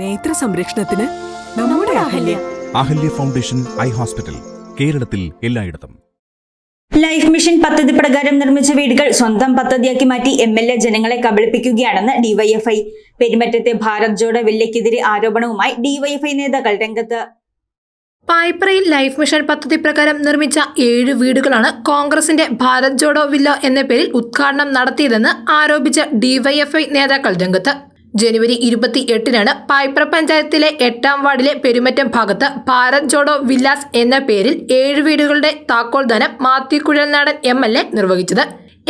നേത്ര സംരക്ഷണത്തിന് നമ്മുടെ Ahalya. Ahalya foundation eye hospital കേരളത്തിൽ എല്ലായിടത്തും. ലൈഫ് മിഷൻ പദ്ധതി പ്രകാരം നിർമ്മിച്ച വീടുകൾ സ്വന്തം പദ്ധതിയാക്കി മാറ്റി എം എൽ എ ജനങ്ങളെ കബളിപ്പിക്കുകയാണെന്ന് ഡിവൈഎഫ്ഐ പെരുമറ്റത്തെ ഭാരത് ജോഡോ വില്ലയ്ക്കെതിരെ ആരോപണവുമായി ഡിവൈഎഫ്ഐ നേതാക്കൾ രംഗത്ത്. പായ്പ്രയിൽ ലൈഫ് മിഷൻ പദ്ധതി പ്രകാരം നിർമ്മിച്ച ഏഴ് വീടുകളാണ് കോൺഗ്രസിന്റെ ഭാരത് ജോഡോ വില്ല എന്ന പേരിൽ ഉദ്ഘാടനം നടത്തിയതെന്ന് ആരോപിച്ച ഡിവൈഎഫ്ഐ നേതാക്കൾ രംഗത്ത്. ജനുവരി ഇരുപത്തി എട്ടിനാണ് പായ്പ്ര പഞ്ചായത്തിലെ എട്ടാം വാർഡിലെ പെരുമറ്റം ഭാഗത്ത് ഭാരത് ജോഡോ വില്ലാസ് എന്ന പേരിൽ ഏഴ് വീടുകളുടെ താക്കോൽദാനം Mathew Kuzhalnadan M L A നിർവഹിച്ചത്.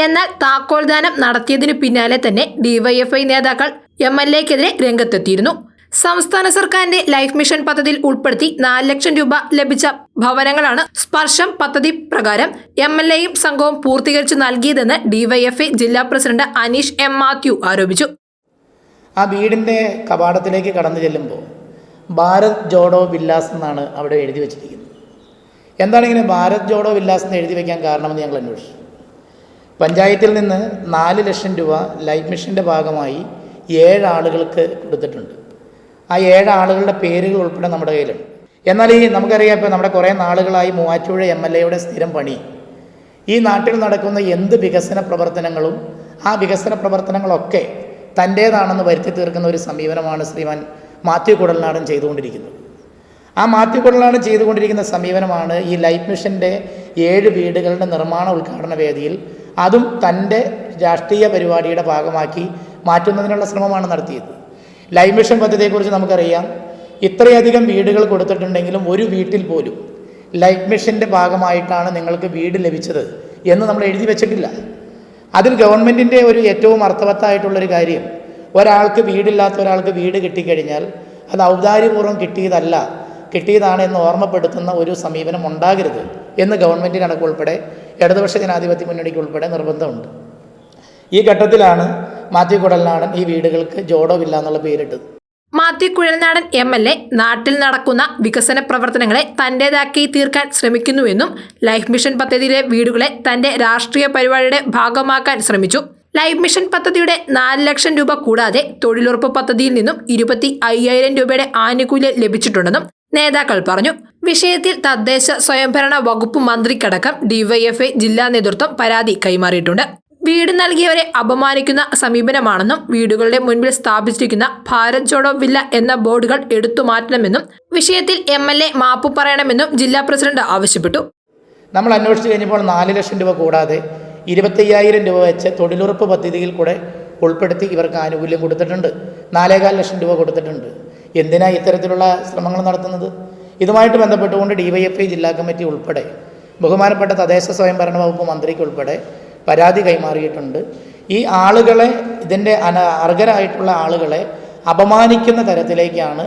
എന്നാൽ താക്കോൽ ദാനം നടത്തിയതിനു പിന്നാലെ തന്നെ ഡിവൈഎഫ്ഐ നേതാക്കൾ എം എൽ എക്കെതിരെ രംഗത്തെത്തിയിരുന്നു. സംസ്ഥാന സർക്കാരിന്റെ ലൈഫ് മിഷൻ പദ്ധതിയിൽ ഉൾപ്പെടുത്തി നാല് ലക്ഷം രൂപ ലഭിച്ച ഭവനങ്ങളാണ് സ്പർശം പദ്ധതി പ്രകാരം എം എൽ എയും സംഘവും പൂർത്തീകരിച്ചു നൽകിയതെന്ന് ഡിവൈഎഫ്ഐ ജില്ലാ പ്രസിഡന്റ് അനീഷ് എം മാത്യു ആരോപിച്ചു. ആ വീടിന്റെ കവാടത്തിലേക്ക് കടന്നു ചെല്ലുമ്പോൾ ഭാരത് ജോഡോ വില്ലാസ് എന്നാണ് അവിടെ എഴുതി വെച്ചിരിക്കുന്നത്. എന്താണ് ഇങ്ങനെ ഭാരത് ജോഡോ വില്ലാസ് എന്ന് എഴുതി വയ്ക്കാൻ കാരണമെന്ന് ഞങ്ങൾ അന്വേഷിച്ചു. പഞ്ചായത്തിൽ നിന്ന് നാല് ലക്ഷം രൂപ ലൈഫ് മിഷന്റെ ഭാഗമായി ഏഴ് ആളുകൾക്ക് കൊടുത്തിട്ടുണ്ട്. ആ ഏഴ് ആളുകളുടെ പേരുകൾ ഉൾപ്പെടെ നമ്മുടെ കയ്യിലുണ്ട്. എന്നാൽ ഈ നമുക്കറിയാം ഇപ്പോൾ നമ്മുടെ കുറേ നാളുകളായി മൂവാറ്റുപുഴ എം എൽ എയുടെ സ്ഥിരം പണി. ഈ നാട്ടിൽ നടക്കുന്ന എന്ത് വികസന പ്രവർത്തനങ്ങളും ആ വികസന പ്രവർത്തനങ്ങളൊക്കെ തന്റേതാണെന്ന് വരുത്തി തീർക്കുന്ന ഒരു സമീപനമാണ് ശ്രീമാൻ മാത്യു കുടൽനാടൻ ചെയ്തുകൊണ്ടിരിക്കുന്നത്. ആ മാത്യു കുടൽനാടൻ ചെയ്തുകൊണ്ടിരിക്കുന്ന സമീപനമാണ് ഈ ലൈഫ് മിഷന്റെ ഏഴ് വീടുകളുടെ നിർമ്മാണ ഉദ്ഘാടന വേദിയിൽ അതും തന്റെ രാഷ്ട്രീയ പരിപാടിയുടെ ഭാഗമാക്കി മാറ്റുന്നതിനുള്ള ശ്രമമാണ് നടത്തിയത്. ലൈഫ് മിഷൻ പദ്ധതിയെക്കുറിച്ച് നമുക്കറിയാം. ഇത്രയധികം വീടുകൾ കൊടുത്തിട്ടുണ്ടെങ്കിലും ഒരു വീട്ടിൽ പോലും ലൈഫ് മിഷന്റെ ഭാഗമായിട്ടാണ് നിങ്ങൾക്ക് വീട് ലഭിച്ചത് എന്ന് നമ്മൾ എഴുതി വെച്ചിട്ടില്ല. അതിൽ ഗവൺമെന്റിന്റെ ഒരു ഏറ്റവും അർത്ഥവത്തായിട്ടുള്ളൊരു കാര്യം ഒരാൾക്ക് വീടില്ലാത്ത ഒരാൾക്ക് വീട് കിട്ടിക്കഴിഞ്ഞാൽ അത് ഔദാര്യപൂർവം കിട്ടിയതല്ല കിട്ടിയതാണ് എന്ന് ഓർമ്മപ്പെടുത്തുന്ന ഒരു സമീപനം ഉണ്ടാകരുത് എന്ന് ഗവൺമെന്റിനടക്കം ഉൾപ്പെടെ ഇടതുപക്ഷ ജനാധിപത്യ മുന്നണിക്ക് ഉൾപ്പെടെ നിർബന്ധമുണ്ട്. ഈ ഘട്ടത്തിലാണ് മാത്യു കുടൽനാടൻ ഈ വീടുകൾക്ക് ജോഡോ വില്ല എന്നുള്ള പേരിട്ടത്. Mathew Kuzhalnadan M L A നാട്ടിൽ നടക്കുന്ന വികസന പ്രവർത്തനങ്ങളെ തന്റേതാക്കി തീർക്കാൻ ശ്രമിക്കുന്നുവെന്നും ലൈഫ് മിഷൻ പദ്ധതിയിലെ വീടുകളെ തന്റെ രാഷ്ട്രീയ പരിപാടിയുടെ ഭാഗമാക്കാൻ ശ്രമിച്ചു. ലൈഫ് മിഷൻ പദ്ധതിയുടെ നാല് ലക്ഷം രൂപ കൂടാതെ തൊഴിലുറപ്പ് പദ്ധതിയിൽ നിന്നും ഇരുപത്തി അയ്യായിരം രൂപയുടെ ആനുകൂല്യം ലഭിച്ചിട്ടുണ്ടെന്നും നേതാക്കൾ പറഞ്ഞു. വിഷയത്തിൽ തദ്ദേശ സ്വയംഭരണ വകുപ്പ് മന്ത്രിക്കടക്കം ഡിവൈഎഫ്ഐ ജില്ലാ നേതൃത്വം പരാതി കൈമാറിയിട്ടുണ്ട്. വീട് നൽകിയവരെ അപമാനിക്കുന്ന സമീപനമാണെന്നും വീടുകളുടെ മുൻപിൽ സ്ഥാപിച്ചിരിക്കുന്ന ഭാരത് ജോഡോ വില്ല എന്ന ബോർഡുകൾ എടുത്തു മാറ്റണമെന്നും വിഷയത്തിൽ എം എൽ എ മാപ്പ് പറയണമെന്നും ജില്ലാ പ്രസിഡന്റ് ആവശ്യപ്പെട്ടു. നമ്മൾ അന്വേഷിച്ച് കഴിഞ്ഞപ്പോൾ നാല് ലക്ഷം രൂപ കൂടാതെ ഇരുപത്തയ്യായിരം രൂപ വെച്ച് തൊഴിലുറപ്പ് പദ്ധതിയിൽ കൂടെ ഉൾപ്പെടുത്തി ഇവർക്ക് ആനുകൂല്യം കൊടുത്തിട്ടുണ്ട്. നാലേകാൽ ലക്ഷം രൂപ കൊടുത്തിട്ടുണ്ട്. എന്തിനാ ഇത്തരത്തിലുള്ള ശ്രമങ്ങൾ നടത്തുന്നത്? ഇതുമായിട്ട് ബന്ധപ്പെട്ടുകൊണ്ട് ഡി വൈ എഫ് ഐ ജില്ലാ കമ്മിറ്റി ഉൾപ്പെടെ ബഹുമാനപ്പെട്ട തദ്ദേശ സ്വയംഭരണ വകുപ്പ് മന്ത്രിക്ക് ഉൾപ്പെടെ പരാതി കൈമാറിയിട്ടുണ്ട്. ഈ ആളുകളെ ഇതിന്റെ അന അർഹരായിട്ടുള്ള ആളുകളെ അപമാനിക്കുന്ന തരത്തിലേക്കാണ്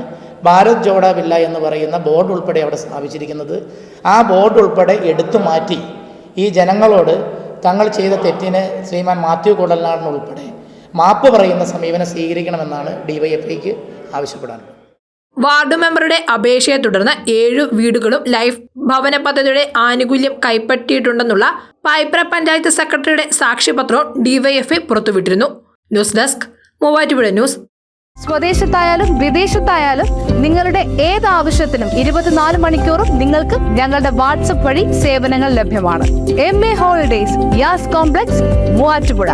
ഭാരത് ജോഡ വില്ല എന്ന് പറയുന്ന ബോർഡ് ഉൾപ്പെടെ അവിടെ സ്ഥാപിച്ചിരിക്കുന്നത്. ആ ബോർഡ് ഉൾപ്പെടെ എടുത്തു മാറ്റി ഈ ജനങ്ങളോട് തങ്ങൾ ചെയ്ത തെറ്റിന് ശ്രീമാൻ മാത്യു കുടൽനാടൻ ഉൾപ്പെടെ മാപ്പ് പറയുന്ന സമീപനം സ്വീകരിക്കണമെന്നാണ് ഡിവൈഎഫ്ഐക്ക് ആവശ്യപ്പെടാനുള്ളത്. വാർഡ് മെമ്പറുടെ അപേക്ഷയെ തുടർന്ന് ഏഴു വീടുകളും ലൈഫ് ഭവന പദ്ധതിയുടെ ആനുകൂല്യം കൈപ്പറ്റിയിട്ടുണ്ടെന്നുള്ള പൈപ്ര പഞ്ചായത്ത് സെക്രട്ടറിയുടെ സാക്ഷ്യപത്രവും DYFI പുറത്തുവിട്ടിരുന്നു. News desk Muvattupuzha news. സ്വദേശത്തായാലും വിദേശത്തായാലും നിങ്ങളുടെ ഏത് ആവശ്യത്തിനും ഇരുപത്തിനാല് മണിക്കൂറും നിങ്ങൾക്ക് ഞങ്ങളുടെ വാട്സപ്പ് വഴി സേവനങ്ങൾ ലഭ്യമാണ്. M A holidays Yas complex Muvattupuzha.